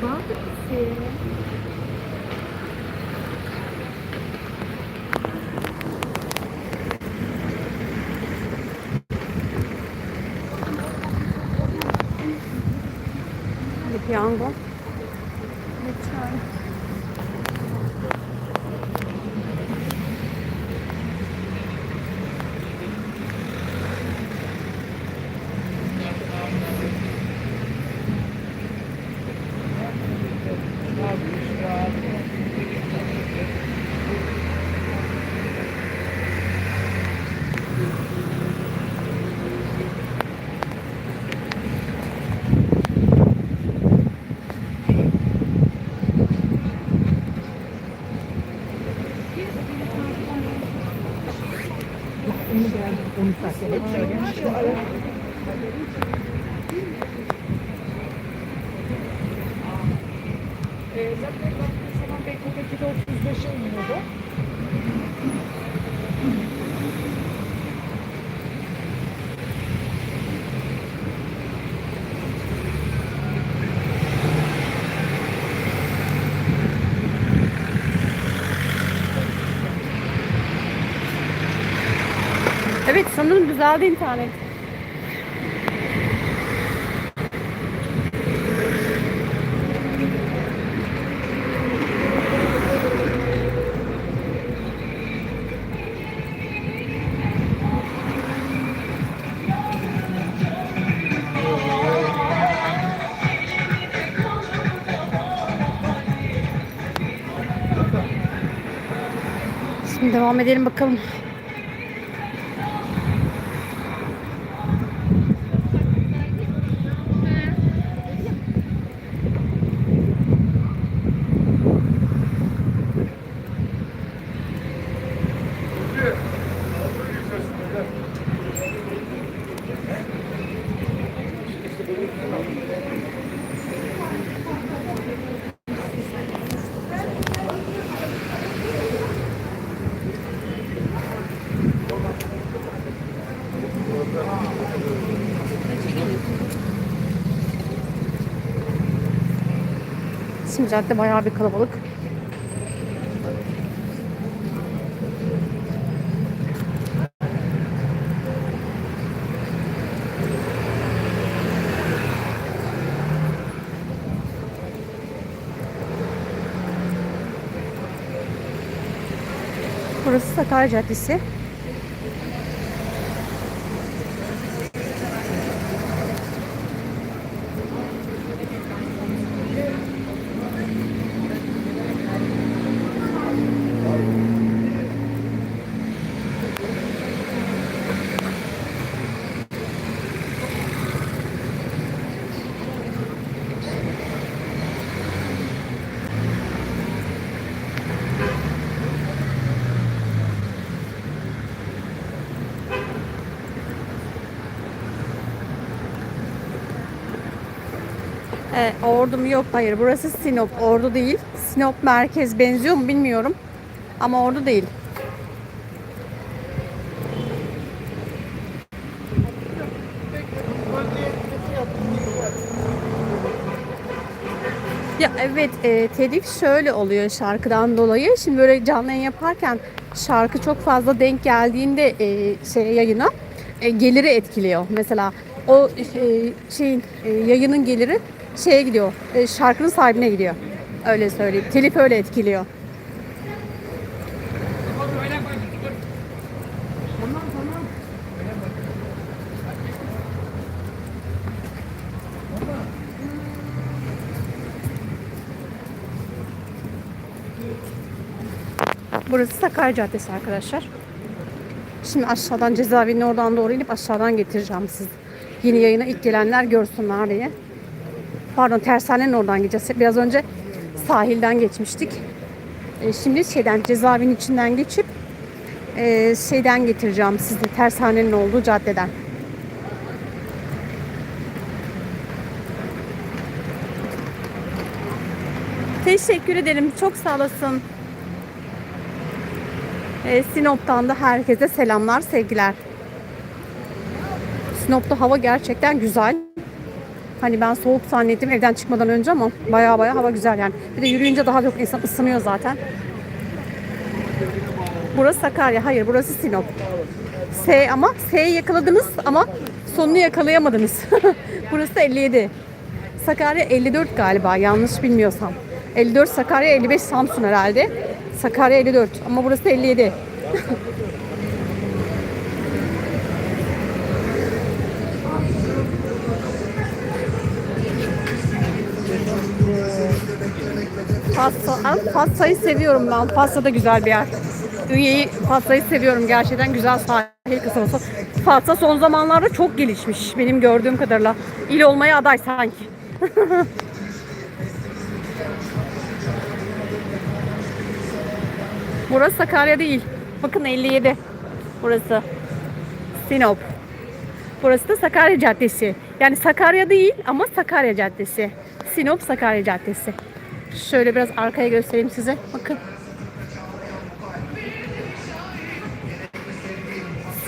맛있지. 근데 비안 거? Zaten baktığı zaman Beykoz'daki de 35'e iniyordu. Evet düzeldi internet. Şimdi devam edelim bakalım. Cadde bayağı bir kalabalık. Burası Sakarya Caddesi. E, Ordu mu? Yok hayır. Burası Sinop. Ordu değil. Sinop merkez benziyor mu bilmiyorum. Ama Ordu değil. Ya evet e, telif şöyle oluyor şarkıdan dolayı. Şimdi böyle canlı yayın yaparken şarkı çok fazla denk geldiğinde e, şey yayına e, geliri etkiliyor. Mesela o e, şeyin e, yayının geliri şeye gidiyor. e, şarkının sahibine gidiyor. Öyle söyleyeyim. Telif öyle etkiliyor. Burası Sakarya Caddesi arkadaşlar. Şimdi aşağıdan cezaevinin oradan doğru inip aşağıdan getireceğim siz. Yeni yayına ilk gelenler görsünler diye. Pardon tersanenin oradan gideceğiz. Biraz önce sahilden geçmiştik. E, şimdi şeyden cezaevinin içinden geçip e, şeyden getireceğim sizi. Tersanenin olduğu caddeden. Teşekkür ederim. Çok sağ olasın. E, Sinop'tan da herkese selamlar, sevgiler. Sinop'ta hava gerçekten güzel. Hani ben soğuk zannettim evden çıkmadan önce ama baya baya hava güzel yani. Bir de yürüyünce daha çok insan ısınıyor zaten. Burası Sakarya. Hayır burası Sinop. S ama S'yi yakaladınız ama sonunu yakalayamadınız. burası 57. Sakarya 54 galiba yanlış bilmiyorsam. 54 Sakarya 55 Samsun herhalde. Sakarya 54 ama burası 57. Fatsa, Fatsa'yı seviyorum ben. Fatsa da güzel bir yer. Ünye'yi, Fatsa'yı seviyorum gerçekten. Güzel sahil kasabası. Fatsa son zamanlarda çok gelişmiş benim gördüğüm kadarıyla. İl olmaya aday sanki. Burası Sakarya değil. Bakın 57. Burası. Sinop. Burası da Sakarya Caddesi. Yani Sakarya değil ama Sakarya Caddesi. Sinop Sakarya Caddesi. Şöyle biraz arkaya göstereyim size. Bakın.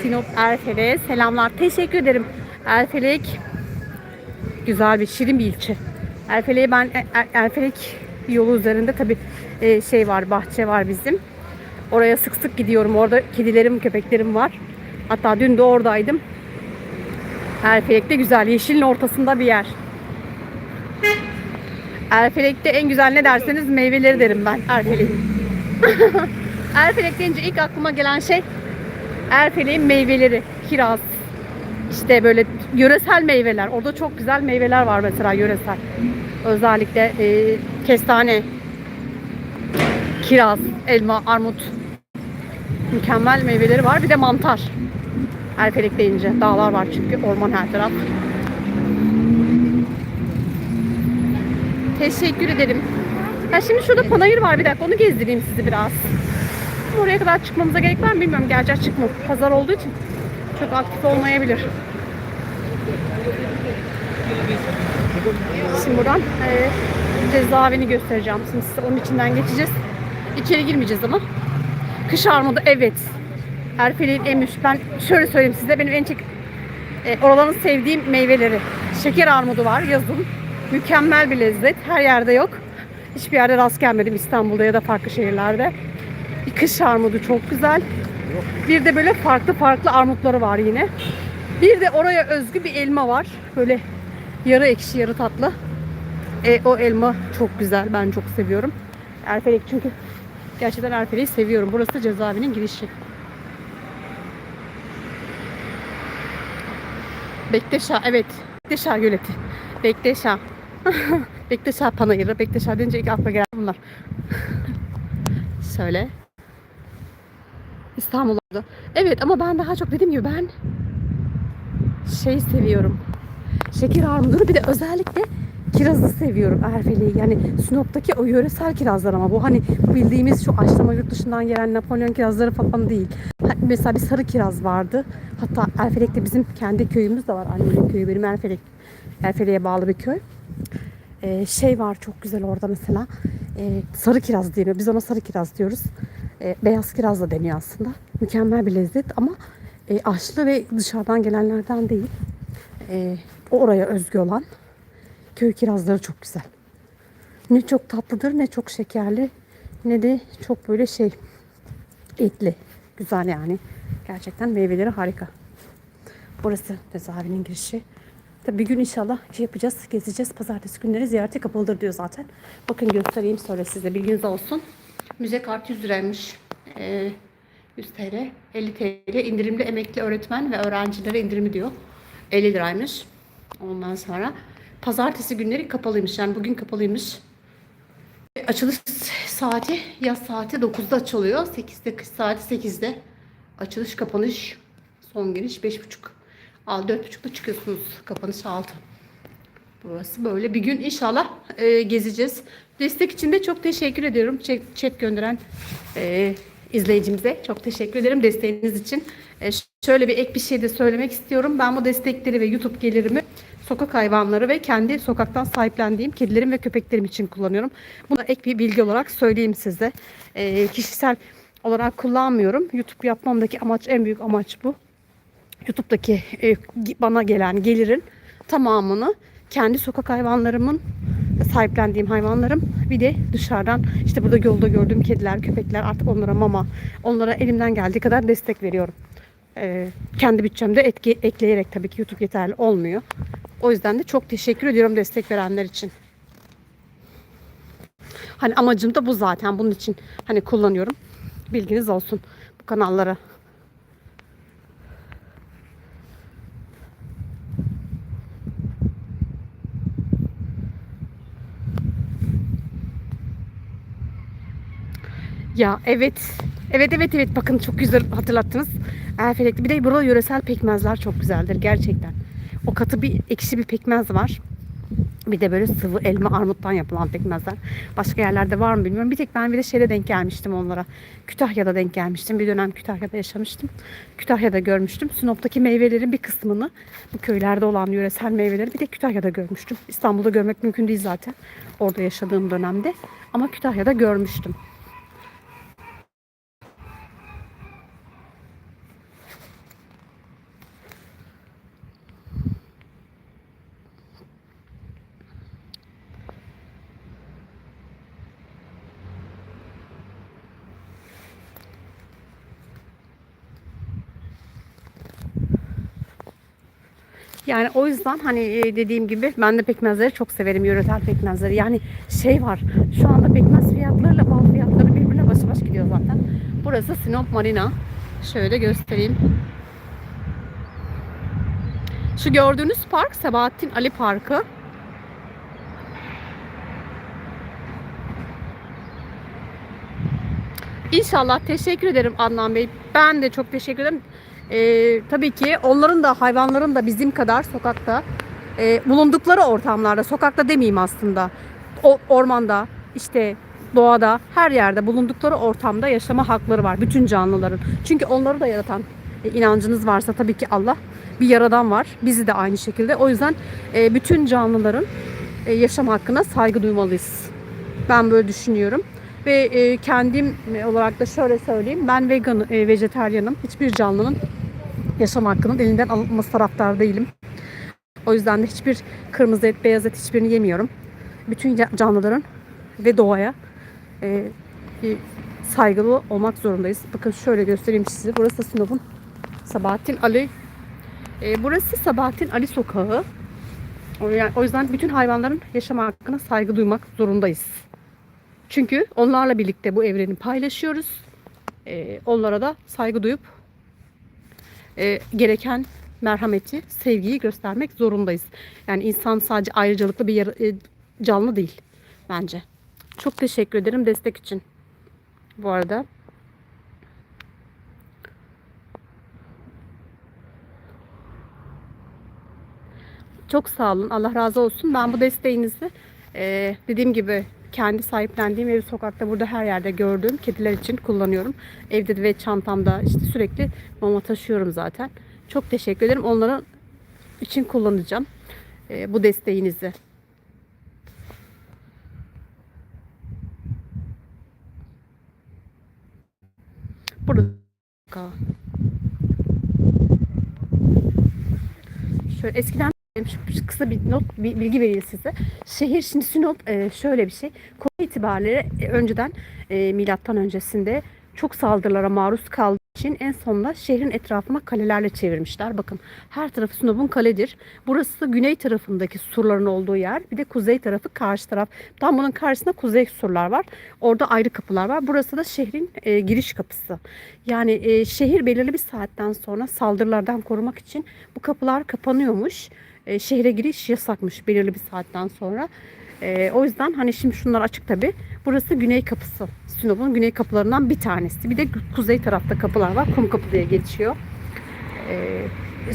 Sinop Erfelek'e selamlar. Teşekkür ederim. Erfelek güzel bir şirin bir ilçe. Erfelek'e ben Er- Erfelek yolu üzerinde tabi şey var, bahçe var bizim. Oraya sık sık gidiyorum. Orada kedilerim, köpeklerim var. Hatta dün de oradaydım. Erfelek de güzel. Yeşilin ortasında bir yer. Erfelek'te en güzel ne derseniz meyveleri derim ben Erfelek'in. Erfelek deyince ilk aklıma gelen şey Erfelek'in meyveleri. Kiraz. İşte böyle yöresel meyveler. Orada çok güzel meyveler var mesela yöresel. Özellikle e, kestane, kiraz, elma, armut. Mükemmel meyveleri var. Bir de mantar. Erfelek deyince. Dağlar var çünkü. Orman her taraf. Teşekkür ederim. Ha şimdi şurada panayır var bir dakika onu gezdireyim sizi biraz. Oraya kadar çıkmamıza gerek var mı bilmiyorum. Gerçi açık mı? Pazar olduğu için çok aktif olmayabilir. Şimdi buradan e, cezaevini göstereceğim. Şimdi size onun içinden geçeceğiz. İçeri girmeyeceğiz ama. Kış armudu evet. Erfelek'in en üst. Ben şöyle söyleyeyim size benim en çok e, oraların sevdiğim meyveleri. Şeker armudu var yazın. Mükemmel bir lezzet. Her yerde yok. Hiçbir yerde rast gelmedim İstanbul'da ya da farklı şehirlerde. Bir kış armudu çok güzel. Bir de böyle farklı farklı armutları var yine. Bir de oraya özgü bir elma var. Böyle yarı ekşi yarı tatlı. E, o elma çok güzel. Ben çok seviyorum. Erfelek çünkü gerçekten Erfelek'i seviyorum. Burası cezaevinin girişi. Bektaşa evet. Bektaşa göleti. Bektaşa. Bektaşa panayırı. Bektaşa deyince ilk akla gelen bunlar. Şöyle. İstanbul'da. Evet ama ben daha çok dediğim gibi ben şey seviyorum. Şeker armudunu bir de özellikle kirazı seviyorum Erfelek'i. Yani Sinop'taki o yöresel kirazlar ama bu hani bildiğimiz şu aşlama yurt dışından gelen Napolyon kirazları falan değil. Mesela bir sarı kiraz vardı. Hatta Erfelek'te bizim kendi köyümüz de var. Annemin köyü benim Erfelek. Erfelek'e bağlı bir köy. Ee, şey var çok güzel orada mesela. Ee, sarı kiraz deniyor. Biz ona sarı kiraz diyoruz. Ee, beyaz kiraz da deniyor aslında. Mükemmel bir lezzet ama e, aşlı ve dışarıdan gelenlerden değil. O oraya özgü olan köy kirazları çok güzel. Ne çok tatlıdır ne çok şekerli ne de çok böyle şey etli. Güzel yani. Gerçekten meyveleri harika. Burası cezaevinin girişi. Tabii bir gün inşallah şey yapacağız, gezeceğiz. Pazartesi günleri ziyarete kapalıdır diyor zaten. Bakın göstereyim sonra size bilginiz olsun. Müze kartı 100 liraymış. Ee, 100 TL, 50 TL indirimli emekli öğretmen ve öğrencilere indirimi diyor. 50 liraymış. Ondan sonra pazartesi günleri kapalıymış. Yani bugün kapalıymış. Açılış saati yaz saati 9'da açılıyor. 8'de kış saati 8'de. Açılış kapanış son giriş 5.30. Al 4.30'da çıkıyorsunuz. Kapanış 6. Burası böyle bir gün inşallah e, gezeceğiz. Destek için de çok teşekkür ediyorum. Chat, chat gönderen e, izleyicimize çok teşekkür ederim desteğiniz için. E, şöyle bir ek bir şey de söylemek istiyorum. Ben bu destekleri ve YouTube gelirimi sokak hayvanları ve kendi sokaktan sahiplendiğim kedilerim ve köpeklerim için kullanıyorum. Buna ek bir bilgi olarak söyleyeyim size. E, kişisel olarak kullanmıyorum. YouTube yapmamdaki amaç en büyük amaç bu. YouTube'daki e, bana gelen gelirin tamamını kendi sokak hayvanlarımın sahiplendiğim hayvanlarım bir de dışarıdan işte burada yolda gördüğüm kediler, köpekler artık onlara mama, onlara elimden geldiği kadar destek veriyorum. Ee, kendi bütçemde etki, ekleyerek tabii ki YouTube yeterli olmuyor. O yüzden de çok teşekkür ediyorum destek verenler için. Hani amacım da bu zaten. Bunun için hani kullanıyorum. Bilginiz olsun bu kanallara. Ya evet. Evet evet evet bakın çok güzel hatırlattınız. Erfelekli. Bir de burada yöresel pekmezler çok güzeldir gerçekten. O katı bir ekşi bir pekmez var. Bir de böyle sıvı elma armuttan yapılan pekmezler. Başka yerlerde var mı bilmiyorum. Bir tek ben bir de şeyde denk gelmiştim onlara. Kütahya'da denk gelmiştim. Bir dönem Kütahya'da yaşamıştım. Kütahya'da görmüştüm. Sinop'taki meyvelerin bir kısmını, bu köylerde olan yöresel meyveleri bir de Kütahya'da görmüştüm. İstanbul'da görmek mümkün değil zaten. Orada yaşadığım dönemde. Ama Kütahya'da görmüştüm. Yani o yüzden hani e, dediğim gibi ben de pekmezleri çok severim. Yöresel pekmezleri. Yani şey var. Şu anda pekmez fiyatlarıyla bal fiyatları birbirine baş baş gidiyor zaten. Burası Sinop Marina. Şöyle göstereyim. Şu gördüğünüz park Sabahattin Ali Parkı. İnşallah teşekkür ederim Adnan Bey. Ben de çok teşekkür ederim. Ee, tabii ki onların da hayvanların da bizim kadar sokakta e, bulundukları ortamlarda, sokakta demeyeyim aslında, o, ormanda, işte doğada, her yerde bulundukları ortamda yaşama hakları var bütün canlıların. Çünkü onları da yaratan e, inancınız varsa tabii ki Allah bir yaradan var. Bizi de aynı şekilde. O yüzden e, bütün canlıların e, yaşam hakkına saygı duymalıyız. Ben böyle düşünüyorum. Ve e, kendim olarak da şöyle söyleyeyim. Ben vegan, e, vejeteryanım. Hiçbir canlının yaşam hakkının elinden alınması taraftar değilim. O yüzden de hiçbir kırmızı et, beyaz et hiçbirini yemiyorum. Bütün canlıların ve doğaya e, bir saygılı olmak zorundayız. Bakın şöyle göstereyim size. Burası Sinop'un Sabahattin Ali. E, burası Sabahattin Ali Sokağı. Yani- o yüzden bütün hayvanların yaşam hakkına saygı duymak zorundayız. Çünkü onlarla birlikte bu evreni paylaşıyoruz. Ee, onlara da saygı duyup e, gereken merhameti, sevgiyi göstermek zorundayız. Yani insan sadece ayrıcalıklı bir yara- e, canlı değil bence. Çok teşekkür ederim destek için. Bu arada. Çok sağ olun. Allah razı olsun. Ben bu desteğinizi e, dediğim gibi kendi sahiplendiğim evi sokakta burada her yerde gördüğüm kediler için kullanıyorum. Evde de ve çantamda işte sürekli mama taşıyorum zaten. Çok teşekkür ederim. Onların için kullanacağım e, bu desteğinizi. Burada Şöyle eskiden şu kısa bir not, bir bilgi vereyim size. Şehir şimdi Sinop e, şöyle bir şey. Konu itibariyle e, önceden e, milattan öncesinde çok saldırılara maruz kaldığı için en sonunda şehrin etrafına kalelerle çevirmişler. Bakın her tarafı Sinop'un kaledir. Burası güney tarafındaki surların olduğu yer. Bir de kuzey tarafı karşı taraf. Tam bunun karşısında kuzey surlar var. Orada ayrı kapılar var. Burası da şehrin e, giriş kapısı. Yani e, şehir belirli bir saatten sonra saldırılardan korumak için bu kapılar kapanıyormuş. E, şehre giriş yasakmış belirli bir saatten sonra. E, o yüzden hani şimdi şunlar açık tabi. Burası güney kapısı. Sinop'un güney kapılarından bir tanesi. Bir de kuzey tarafta kapılar var. Kum kapı diye geçiyor. E,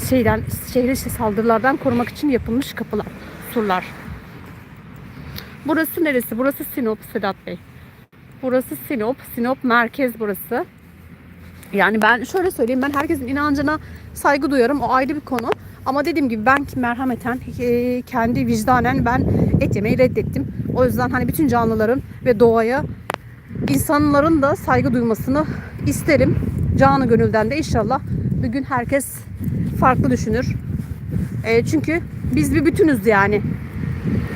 şeyden şehri işte saldırılardan korumak için yapılmış kapılar, surlar. Burası neresi? Burası Sinop Sedat Bey. Burası Sinop. Sinop merkez burası. Yani ben şöyle söyleyeyim ben herkesin inancına saygı duyarım. O ayrı bir konu. Ama dediğim gibi ben merhameten e, kendi vicdanen ben et yemeyi reddettim. O yüzden hani bütün canlıların ve doğaya insanların da saygı duymasını isterim. Canı gönülden de inşallah bir gün herkes farklı düşünür. E, çünkü biz bir bütünüz yani.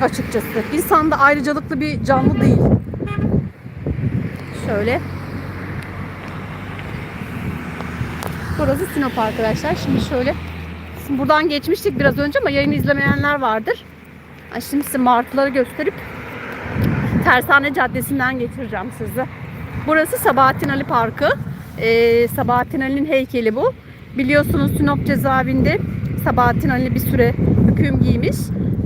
açıkçası. İnsan da ayrıcalıklı bir canlı değil. Şöyle. Burası Sinop arkadaşlar. Şimdi şöyle buradan geçmiştik biraz önce ama yayını izlemeyenler vardır. Şimdi size martıları gösterip Tersane Caddesi'nden getireceğim sizi. Burası Sabahattin Ali Parkı. Ee, Sabahattin Ali'nin heykeli bu. Biliyorsunuz Sinop cezaevinde Sabahattin Ali bir süre hüküm giymiş.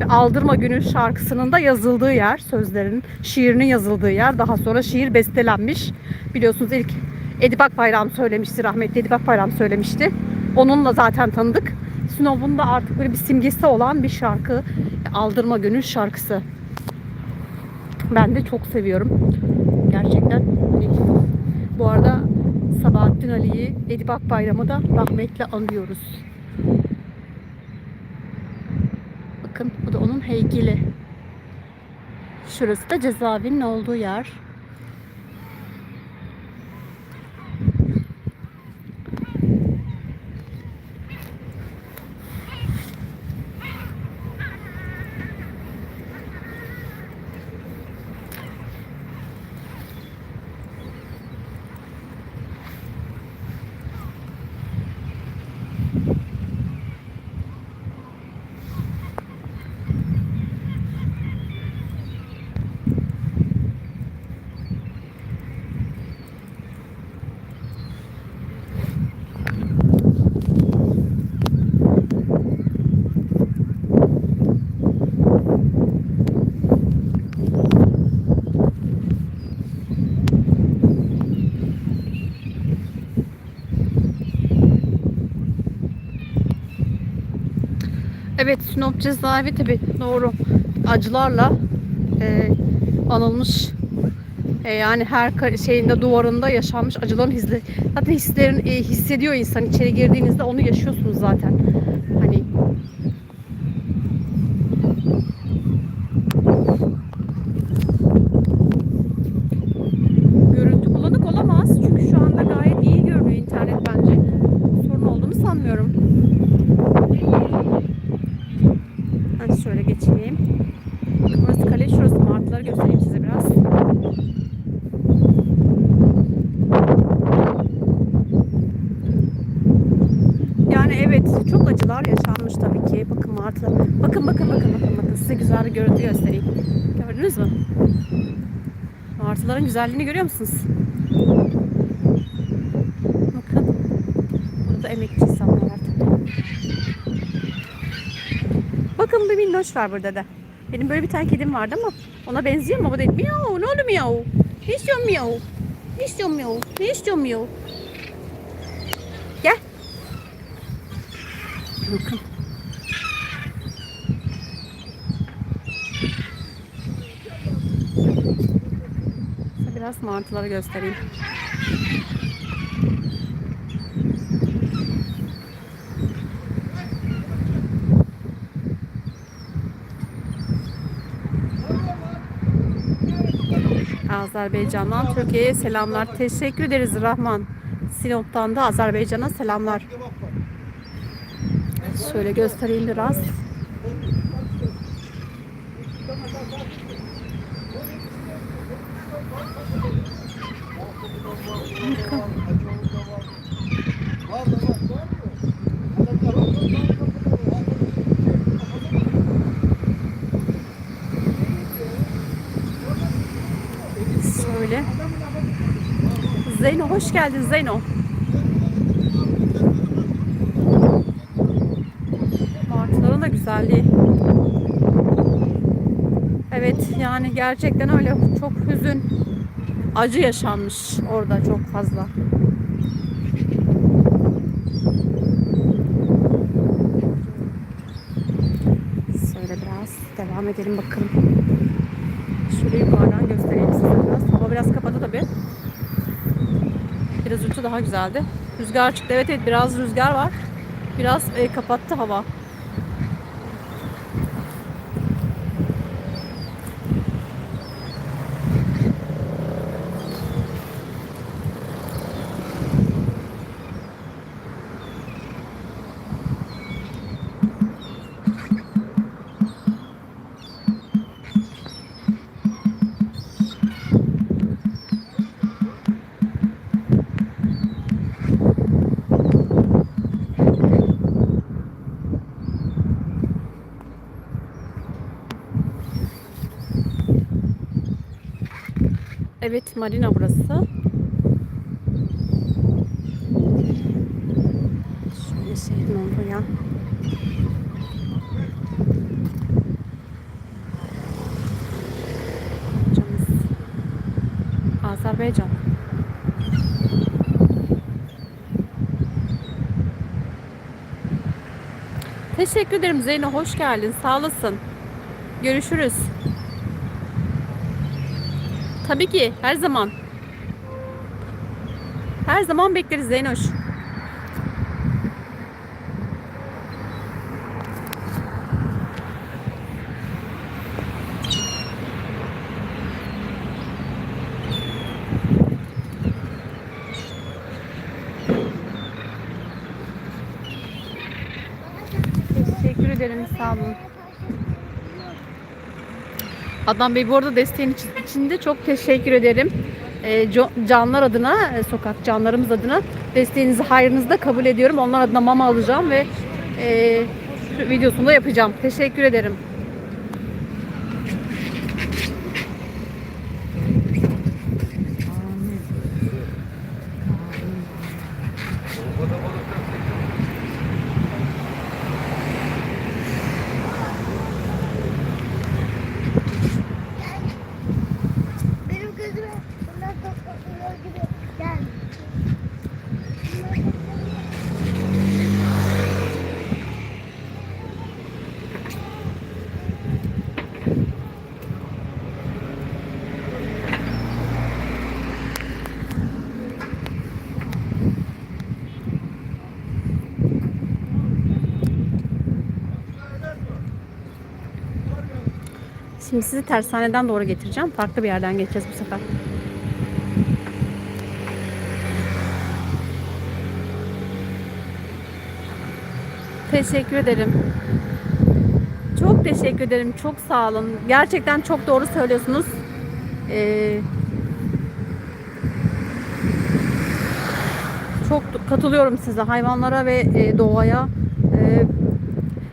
Ve Aldırma Günü şarkısının da yazıldığı yer, sözlerin, şiirinin yazıldığı yer. Daha sonra şiir bestelenmiş. Biliyorsunuz ilk Edip Akbayram söylemişti, rahmetli Edip Akbayram söylemişti. Onunla zaten tanıdık. Sinop'un da artık böyle bir simgesi olan bir şarkı. Aldırma Günü şarkısı. Ben de çok seviyorum. Gerçekten. Hani Bu arada Sabahattin Ali'yi, Edip Akbayram'ı da rahmetle anıyoruz. Bakın bu da onun heykeli. Şurası da cezaevinin olduğu yer. Evet Sinop cezaevi tabi doğru acılarla e, anılmış E, yani her şeyinde duvarında yaşanmış acıların hisleri zaten hislerin e, hissediyor insan. İçeri girdiğinizde onu yaşıyorsunuz zaten hani görüntü bulanık olamaz çünkü şu anda gayet iyi görünüyor internet bence sorun olduğunu sanmıyorum. Ben şöyle geçeyim. Burası kale, şurası martıları göstereyim size biraz. Yani evet çok acılar yaşanmış tabii ki. Bakın martılar. Bakın bakın bakın bakın bakın size güzel bir görüntü göstereyim. Gördünüz mü? Martıların güzelliğini görüyor musunuz? Bakın. Burada emekçi insanlar var tabii. Bakın bir minnoş var burada da. Benim böyle bir tane kedim vardı ama ona benziyor mu? Bu değil. Miyav. Ne oldu miyav? Ne istiyorsun miyav? Ne istiyorsun miyav? Ne istiyorsun miyav? Gel. Bakın. Biraz martıları göstereyim. Azerbaycan'dan Türkiye'ye selamlar. Teşekkür ederiz Rahman. Sinop'tan da Azerbaycan'a selamlar. Şöyle göstereyim biraz. Bakın. Şöyle. Zeyno hoş geldin Zeyno. Martıların da güzelliği. Evet yani gerçekten öyle çok hüzün, acı yaşanmış orada çok fazla. Şöyle biraz devam edelim bakalım. Şöyle yukarıdan göstereyim size biraz. Hava biraz kapadı tabi. Önce daha güzeldi. Rüzgar çıktı. Evet evet biraz rüzgar var. Biraz e, kapattı hava. Evet marina burası. Şöyle şehrin olduğu ya. Hocamız Azerbaycan. Teşekkür ederim Zeyno. Hoş geldin. Sağ olasın. Görüşürüz. Tabii ki. Her zaman. Her zaman bekleriz Zeynoş. Teşekkür ederim. Sağ olun. Adnan Bey bu arada desteğin için, içinde çok teşekkür ederim. Ee, canlar adına, e, sokak canlarımız adına desteğinizi, hayrınızı da kabul ediyorum. Onlar adına mama alacağım ve e, videosunu da yapacağım. Teşekkür ederim. Benim Şimdi sizi tersaneden doğru getireceğim. Farklı bir yerden geçeceğiz bu sefer. Teşekkür ederim. Çok teşekkür ederim. Çok sağ olun. Gerçekten çok doğru söylüyorsunuz. Ee, çok katılıyorum size. Hayvanlara ve e, doğaya e,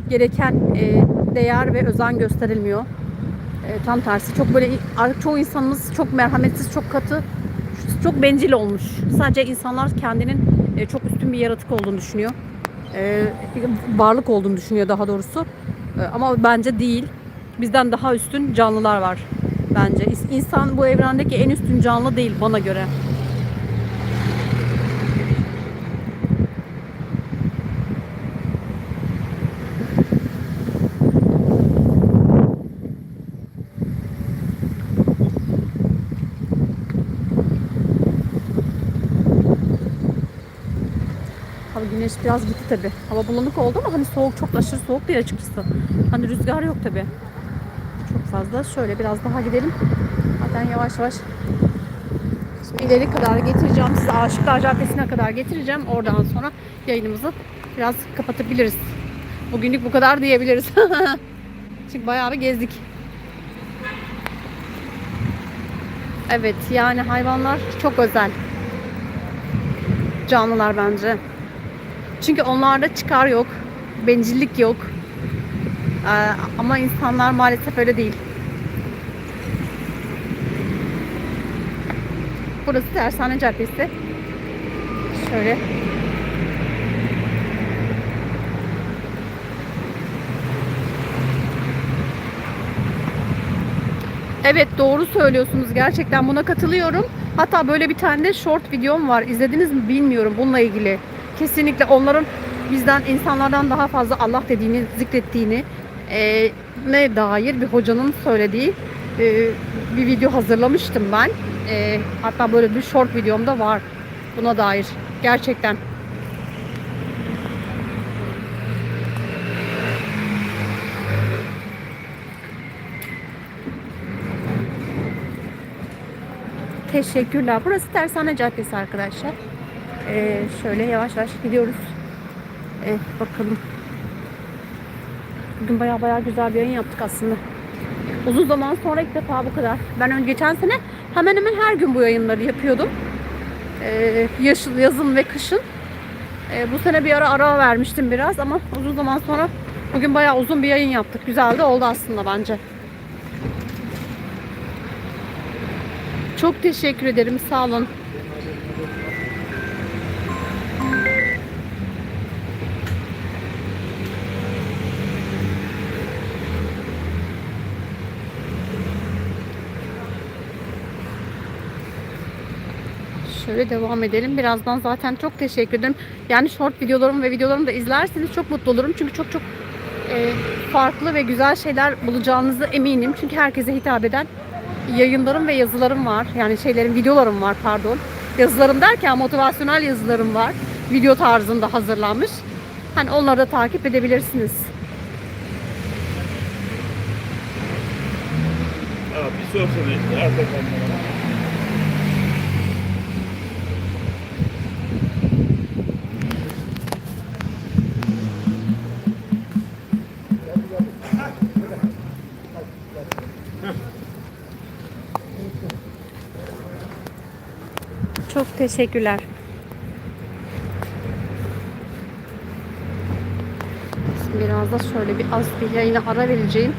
gereken e, değer ve özen gösterilmiyor. E, tam tersi çok böyle çoğu insanımız çok merhametsiz, çok katı, çok bencil olmuş. Sadece insanlar kendinin e, çok üstün bir yaratık olduğunu düşünüyor. E, varlık olduğunu düşünüyor daha doğrusu. Ama bence değil. Bizden daha üstün canlılar var bence. İnsan bu evrendeki en üstün canlı değil bana göre. Hava güneş biraz gitti tabi. Hava bulanık oldu ama hani soğuk çok aşırı soğuk değil açıkçası. Hani rüzgar yok tabi. Çok fazla. Şöyle biraz daha gidelim. Zaten yavaş yavaş Şimdi ileri kadar getireceğim. Sizi Aşıklar Caddesi'ne kadar getireceğim. Oradan sonra yayınımızı biraz kapatabiliriz. Bugünlük bu kadar diyebiliriz. Çünkü bayağı bir gezdik. Evet yani hayvanlar çok özel. Canlılar bence. Çünkü onlarda çıkar yok, bencillik yok. Ee, ama insanlar maalesef öyle değil. Burası Tersane Caddesi. Şöyle. Evet doğru söylüyorsunuz. Gerçekten buna katılıyorum. Hatta böyle bir tane de short videom var. İzlediniz mi bilmiyorum bununla ilgili. Kesinlikle onların bizden insanlardan daha fazla Allah dediğini zikrettiğini e, ne dair bir hocanın söylediği e, bir video hazırlamıştım ben. E, hatta böyle bir short videom da var buna dair. Gerçekten. Teşekkürler. Burası Tersane Caddesi arkadaşlar. Ee, şöyle yavaş yavaş gidiyoruz. Ee, bakalım. Bugün baya baya güzel bir yayın yaptık aslında. Uzun zaman sonra ilk defa bu kadar. Ben ön geçen sene hemen hemen her gün bu yayınları yapıyordum. Ee, yaşıl, yazın ve kışın. Ee, bu sene bir ara ara vermiştim biraz ama uzun zaman sonra bugün bayağı uzun bir yayın yaptık. Güzel de oldu aslında bence. Çok teşekkür ederim. Sağ olun. Şöyle devam edelim. Birazdan zaten çok teşekkür ederim. Yani short videolarımı ve videolarımı da izlerseniz çok mutlu olurum. Çünkü çok çok e, farklı ve güzel şeyler bulacağınızı eminim. Çünkü herkese hitap eden yayınlarım ve yazılarım var. Yani şeylerim, videolarım var pardon. Yazılarım derken motivasyonel yazılarım var. Video tarzında hazırlanmış. Hani onları da takip edebilirsiniz. Abi bir sorsana işte arka kamera. Teşekkürler. Şimdi biraz da şöyle bir az bir yayına ara vereceğim.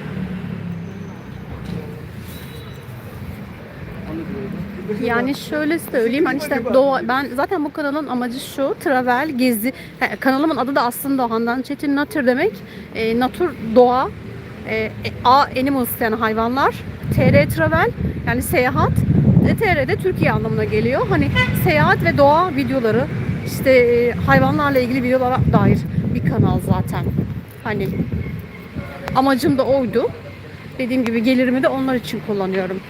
Yani şöyle söyleyeyim hani işte doğa, ben zaten bu kanalın amacı şu travel gezi he, kanalımın adı da aslında Handan Çetin Nature demek e, natur doğa e, e, A animals yani hayvanlar TR travel yani seyahat de Türkiye anlamına geliyor hani seyahat ve doğa videoları işte e, hayvanlarla ilgili videolara dair bir kanal zaten hani amacım da oydu dediğim gibi gelirimi de onlar için kullanıyorum.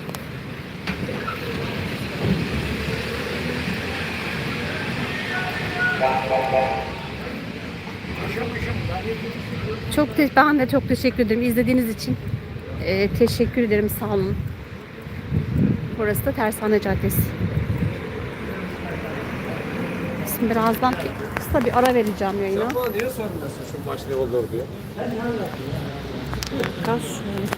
Çok ben de çok teşekkür ederim izlediğiniz için. Ee, teşekkür ederim sağ olun. Burası da Tersane Caddesi. Şimdi birazdan kısa bir ara vereceğim yayına. Bana niye sormuyorsun şu maç ne olur diye? Biraz şöyle.